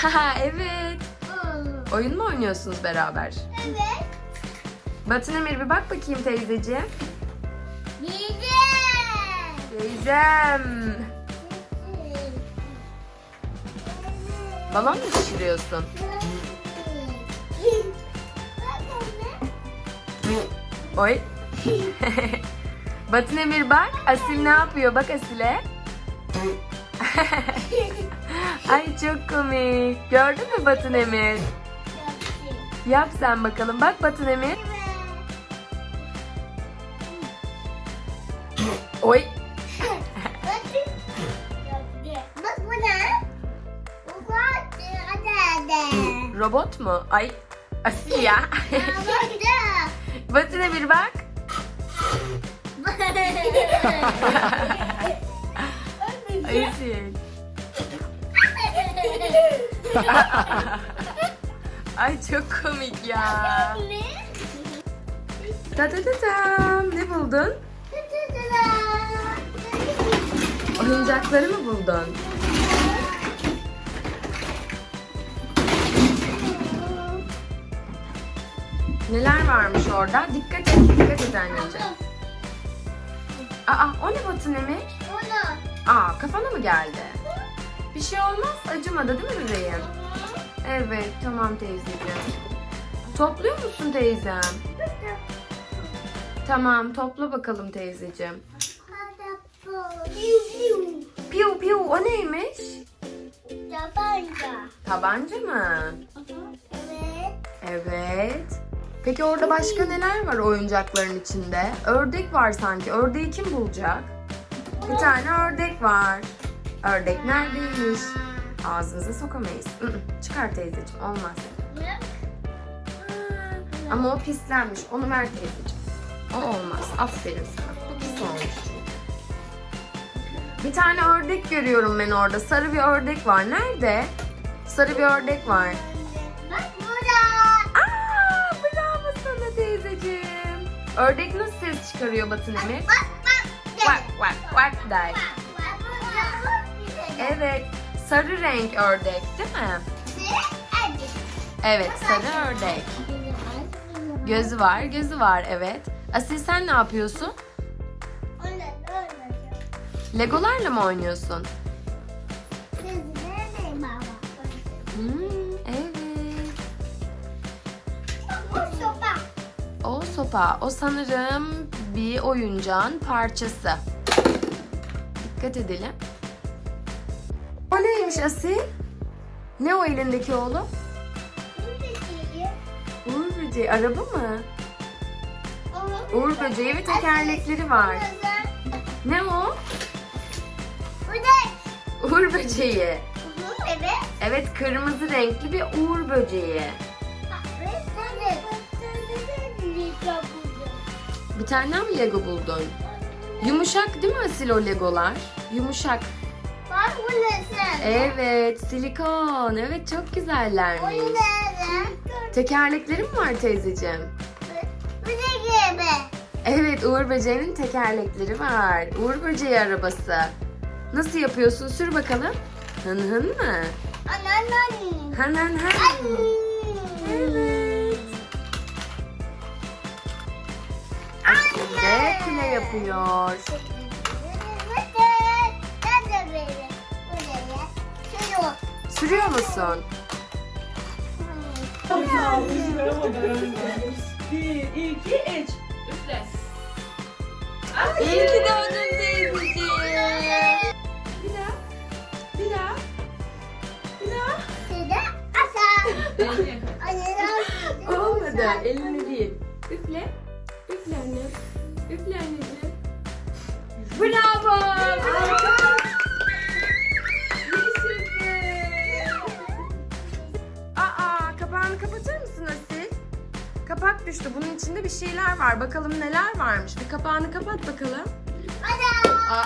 Evet. Oyun mu oynuyorsunuz beraber? Evet. Batın Emir bir bak bakayım teyzeciğim. Yiyeceğim. Teyzem. Balon mu şişiriyorsun? Oy. Batın Emir bak. Asil ne yapıyor? Bak Asil'e. Ay çok komik. Gördün mü Batın Emir? Yap sen bakalım. Bak Batın Emir. Oy. Bak bu ne? Robot mu? Ay. Asil ya. Batın Emir bak. Ay Asil. Ay çok komik ya. Ta ta ta tam. Ne buldun? Oyuncakları mı buldun? Neler varmış orada? Dikkat et, dikkat et anneciğim. Aa, o ne Batın Emir? Aa, kafana mı geldi? Bir şey olmaz, acımadı değil mi bebeğim? Evet, tamam teyzeciğim. Topluyor musun teyzem? Tamam, topla bakalım teyzeciğim. Piu piu, o neymiş? Tabanca. Tabanca mı? Evet. Evet. Peki orada başka neler var oyuncakların içinde? Ördek var sanki. Ördeği kim bulacak? Bir tane ördek var. Ördek neredeymiş? Ağzınıza sokamayız. Çıkar teyzeciğim. Olmaz. Ama o pislenmiş. Onu ver teyzeciğim. O olmaz. Aferin sana. Bu pis olmuş çünkü. Bir tane ördek görüyorum ben orada. Sarı bir ördek var. Nerede? Sarı bir ördek var. Bak burada. Aa, bravo sana teyzeciğim. Ördek nasıl ses çıkarıyor Batın Emir? Bak bak. Quack quack quack der. Evet. Sarı renk ördek değil mi? Evet, sarı ördek. Gözü var, gözü var evet. Asil sen ne yapıyorsun? Legolarla mı oynuyorsun? Hmm, evet. O sopa, o sanırım bir oyuncağın parçası. Dikkat edelim. O neymiş Asil? Ne o elindeki oğlum? Uğur böceği, araba mı? Uğur böceği ve tekerlekleri var. Ne o? Uğur böceği. Evet. Evet, kırmızı renkli bir uğur böceği. Bir tane mı Lego buldun? Yumuşak değil mi Asil o Legolar? Yumuşak. Bak bu ne? Evet, silikon. Evet, çok güzellermiş. Bu ne? Tekerlekleri mi var teyzeciğim? Bu ne gibi? Evet, Uğur Böceği'nin tekerlekleri var. Uğur Böceği arabası. Nasıl yapıyorsun? Sür bakalım. Hın hın mı? Anneanne. Hın hın hın. Evet. De kule yapıyor. Sürüyor musun? Bir, iki, üç. Üfle. İyi ki doğdun teyzeciğim. Bir daha. Bir daha. Bir daha. Olmadı. Elinle değil. Üfle. Üfle anne. Üfle anneciğim. Bravo. İçinde bir şeyler var. Bakalım neler varmış. Bir kapağını kapat bakalım.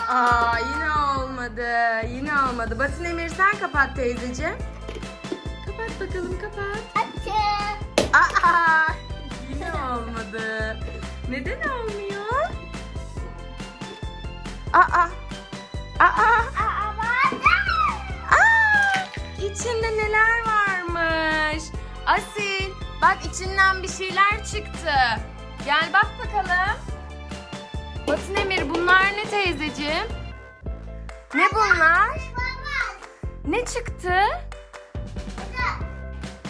Aa, yine olmadı. Yine olmadı. Batın Emir sen kapat teyzeciğim. Kapat bakalım kapat. Aa, yine olmadı. Neden olmuyor? Aa, aa, aa, içinde neler varmış. Asil bak içinden bir şeyler çıktı. Gel bak bakalım. Batın Emir bunlar ne teyzeciğim? Ne bunlar? Ne çıktı?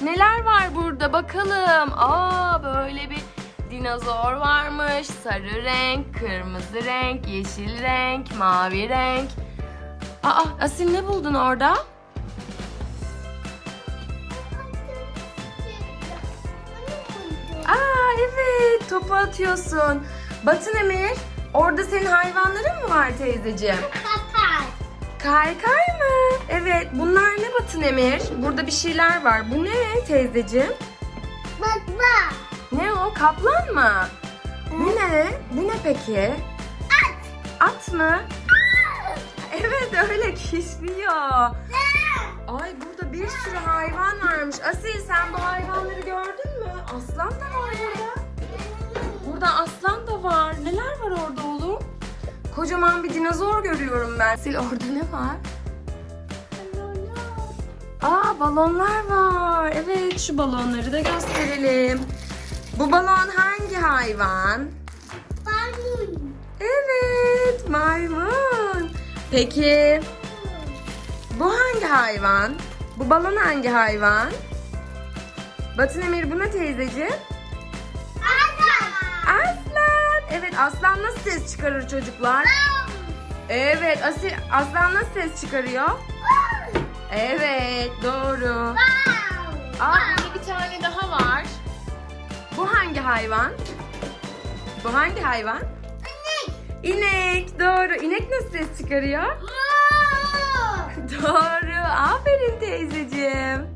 Neler var burada bakalım. Aa böyle bir dinozor varmış. Sarı renk, kırmızı renk, yeşil renk, mavi renk. Aa Asil ne buldun orada? Topu atıyorsun. Batın Emir orada senin hayvanların mı var teyzeciğim? Kakar. Kaykay mı? Evet bunlar ne Batın Emir? Burada bir şeyler var. Bu ne teyzeciğim? Baba. Ne o kaplan mı? Bu ne? Bu ne peki? At. At mı? Evet öyle kişniyor. Ay burada bir sürü hayvan varmış. Asil sen bu hayvanları gördün mü? Aslan da var burada. Burada aslan da var. Neler var orada oğlum? Kocaman bir dinozor görüyorum ben. Asil orada ne var? Aa balonlar var. Evet şu balonları da gösterelim. Bu balon hangi hayvan? Maymun. Evet maymun. Peki bu hangi hayvan? Bu balon hangi hayvan? Batın Emir bu ne teyzeciğim? Evet aslan nasıl ses çıkarır çocuklar? Evet Asil, aslan nasıl ses çıkarıyor? Evet doğru. Aa burada bir tane daha var. Bu hangi hayvan? Bu hangi hayvan? İnek. Doğru. İnek nasıl ses çıkarıyor? Doğru. Aferin teyzeciğim.